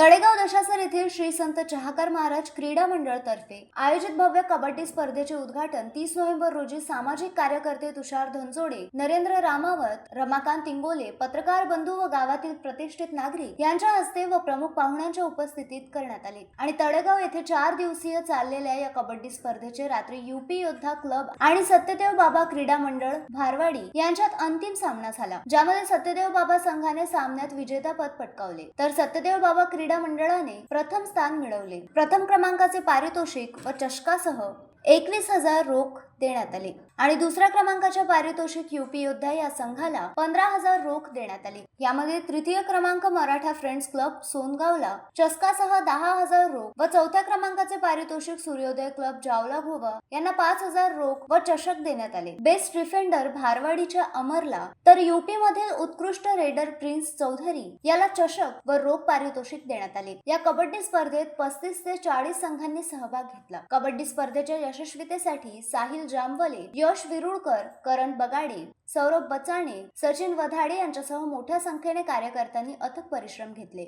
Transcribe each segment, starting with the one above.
श्री संत चहाकार महाराज क्रीडा मंडळ तर्फे आयोजित भव्य कबड्डी स्पर्धेचे उद्घाटन तीस नोव्हेंबर रोजी सामाजिक कार्यकर्ते तुषार धनजोडे नरेंद्र रामावत रमाकांत इंगोले पत्रकार बंधू व गावातील प्रतिष्ठित नागरिक यांच्या हस्ते व प्रमुख पाहुण्यांच्या उपस्थितीत करण्यात आले. आणि तळेगाव येथे चार दिवसीय चाललेल्या या कबड्डी स्पर्धेचे रात्री युपी योद्धा क्लब आणि सत्यदेव बाबा क्रीडा मंडळ भारवाडी यांच्यात अंतिम सामना झाला ज्यामध्ये सत्यदेव बाबा संघाने सामन्यात विजेतापद पटकावले. तर सत्यदेव बाबा क्रीडा मंडळाने प्रथम स्थान मिळवले. प्रथम क्रमांकाचे पारितोषिक व चषकासह एकवीस हजार रोख देण्यात आले. आणि दुसऱ्या क्रमांकाच्या पारितोषिक युपी योद्धा या संघाला पंधरा हजार रोख देण्यात आले. यामध्ये तृतीय क्रमांक मराठा फ्रेंड्स क्लब सोनगावला चस्कासह दहा हजार रोख व चौथ्या क्रमांकाचे पारितोषिक सूर्योदय क्लब जावला भोवा यांना पाच हजार रोख व चषक देण्यात आले. बेस्ट डिफेंडर भारवाडीच्या अमरला तर युपी मधील उत्कृष्ट रेडर प्रिन्स चौधरी याला चषक व रोख पारितोषिक देण्यात आले. या कबड्डी स्पर्धेत पस्तीस ते चाळीस संघांनी सहभाग घेतला. कबड्डी स्पर्धेच्या यशस्वीतेसाठी साहिल जामवले यश विरुळकर करण बगाडे सौरभ बचाणे सचिन वधाडे यांच्यासह मोठ्या संख्येने कार्यकर्त्यांनी अथक परिश्रम घेतले.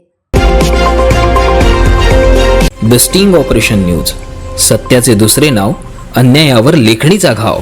द स्टिंग ऑपरेशन न्यूज सत्याचे दुसरे नाव अन्यायावर लेखणीचा घाव.